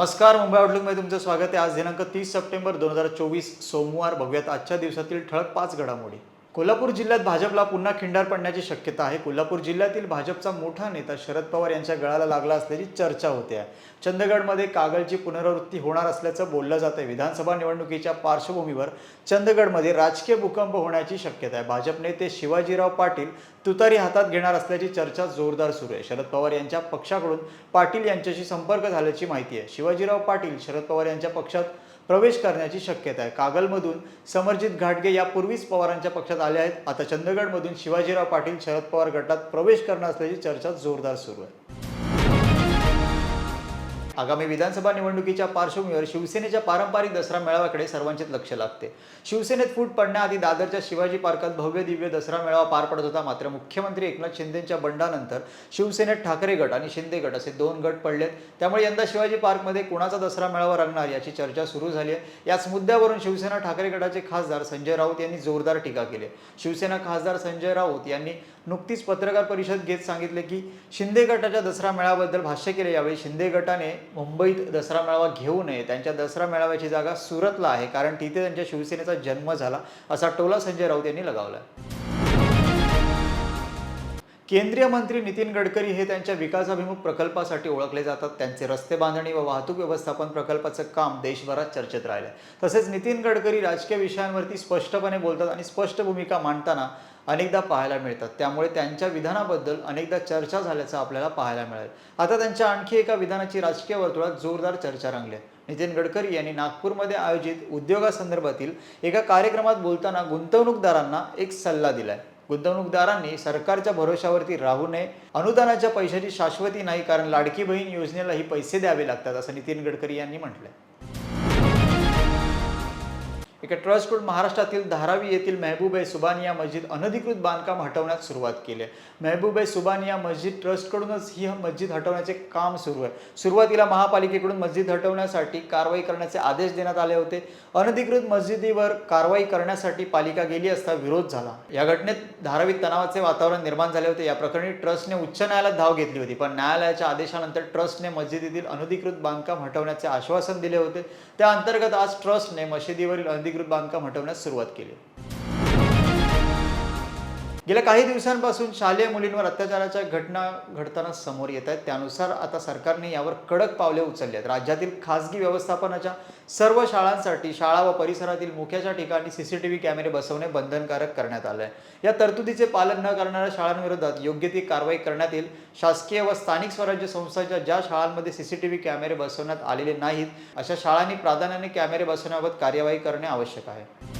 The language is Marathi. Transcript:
नमस्कार मुंबई आउटलुकमध्ये तुमचं स्वागत आहे. आज दिनांक तीस सप्टेंबर दोन हजार चोवीस सोमवार. बघूयात आजच्या दिवसातील ठळक पाच घडामोडी. कोल्हापूर जिल्ह्यात भाजपला पुन्हा खिंडार पडण्याची शक्यता आहे. कोल्हापूर जिल्ह्यातील भाजपचा मोठा नेता शरद पवार यांच्या गळाला लागला असल्याची चर्चा होते आहे. चंदगडमध्ये कागलची पुनरावृत्ती होणार असल्याचं बोललं जात आहे विधानसभा निवडणुकीच्या पार्श्वभूमीवर चंदगडमध्ये राजकीय भूकंप होण्याची शक्यता आहे. भाजप नेते शिवाजीराव पाटील तुतारी हातात घेणार असल्याची चर्चा जोरदार सुरू आहे. शरद पवार यांच्या पक्षाकडून पाटील यांच्याशी संपर्क झाल्याची माहिती आहे. शिवाजीराव पाटील शरद पवार यांच्या पक्षात प्रवेश करण्याची शक्यता आहे. कागलमधून समरजित घाटगे यापूर्वीच पवारांच्या पक्षात आले आहेत. आता चंदगडमधून शिवाजीराव पाटील शरद पवार गटात प्रवेश करणार असल्याची चर्चा जोरदार सुरू आहे. आगामी विधानसभा निवडणुकीच्या पार्श्वभूमीवर शिवसेनेच्या पारंपरिक दसरा मेळाव्याकडे सर्वांचेच लक्ष लागते. शिवसेनेत फूट पडण्याआधी दादरच्या शिवाजी पार्कात भव्य दिव्य दसरा मेळावा पार पडत होता. मात्र मुख्यमंत्री एकनाथ शिंदेच्या बंडानंतर शिवसेनेत ठाकरे गट आणि शिंदे गट असे दोन गट पडलेत. त्यामुळे यंदा शिवाजी पार्कमध्ये कुणाचा दसरा मेळावा रंगणार याची चर्चा सुरू झाली आहे. याच मुद्द्यावरून शिवसेना ठाकरे गटाचे खासदार संजय राऊत यांनी जोरदार टीका केली आहे. शिवसेना खासदार संजय राऊत यांनी नुकतीच पत्रकार परिषद घेत सांगितले की शिंदे गटाच्या दसरा मेळाव्याबद्दल भाष्य केले. यावेळी शिंदे गटाने मुंबईत दसरा मेळावा घेऊ नये त्यांच्या दसरा मेळाव्याची जागा सुरतला आहे कारण तिथे त्यांच्या शिवसेनेचा जन्म झाला असा टोला संजय राऊत यांनी लगावला केंद्रीय मंत्री नितीन गडकरी हे त्यांच्या विकासाभिमुख प्रकल्पासाठी ओळखले जातात. त्यांचे रस्ते बांधणी व वाहतूक व्यवस्थापन प्रकल्पाचं काम देशभरात चर्चेत राहिलं तसेच नितीन गडकरी राजकीय विषयांवरती स्पष्टपणे बोलतात आणि स्पष्ट भूमिका मांडताना अनेकदा पाहायला मिळतात. त्यामुळे त्यांच्या विधानाबद्दल अनेकदा चर्चा झाल्याचं आपल्याला पाहायला मिळेल. आता त्यांच्या आणखी एका विधानाची राजकीय वर्तुळात जोरदार चर्चा रंगली आहे. नितीन गडकरी यांनी नागपूरमध्ये आयोजित उद्योगासंदर्भातील एका कार्यक्रमात बोलताना गुंतवणूकदारांना एक सल्ला दिलाय. गुंतवणूकदारांनी सरकारच्या भरोशावरती राहू नये अनुदानाच्या पैशाची शाश्वती नाही कारण लाडकी बहीण योजनेलाही पैसे द्यावे लागतात असं नितीन गडकरी यांनी म्हटलंय. एका ट्रस्टकडून महाराष्ट्रातील धारावी येथील मेहबूबाई सुबानिया मस्जिद अनधिकृत बांधकाम हटवण्यास सुरुवात केली. आहे मेहबूबाई सुबानिया मस्जिद ट्रस्टकडूनच ही मस्जिद हटवण्याचे काम सुरू आहे. सुरुवातीला महापालिकेकडून मस्जिद हटवण्यासाठी कारवाई करण्याचे आदेश देण्यात आले होते. अनधिकृत मस्जिदीवर कारवाई करण्यासाठी पालिका गेली असता विरोध झाला. या घटनेत धारावीत तणावाचे वातावरण निर्माण झाले होते. या प्रकरणी ट्रस्टने उच्च न्यायालयात धाव घेतली होती. पण न्यायालयाच्या आदेशानंतर ट्रस्टने मस्जिदीतील अनधिकृत बांधकाम हटवण्याचे आश्वासन दिले होते. त्या अंतर्गत आज ट्रस्टने मशिदीवरील अनधिकृत बांधकाम हटवण्यास सुरुवात केली. गेल्या काही दिवसांपासून शालेय मुलींवर अत्याचाराच्या घटना घडताना समोर येत आहेत. त्यानुसार आता सरकारने यावर कडक पावले उचलली आहेत. राज्यातील खासगी व्यवस्थापनाच्या सर्व शाळांसाठी शाळा व परिसरातील मुख्याच्या ठिकाणी सीसीटीव्ही कॅमेरे बसवणे बंधनकारक करण्यात आलं आहे या तरतुदीचे पालन न करणाऱ्या शाळांविरोधात योग्य ती कारवाई करण्यात येईल. शासकीय व स्थानिक स्वराज्य संस्थांच्या ज्या शाळांमध्ये सीसीटीव्ही कॅमेरे बसवण्यात आलेले नाहीत अशा शाळांनी प्राधान्याने कॅमेरे बसवण्याबाबत कार्यवाही करणे आवश्यक आहे.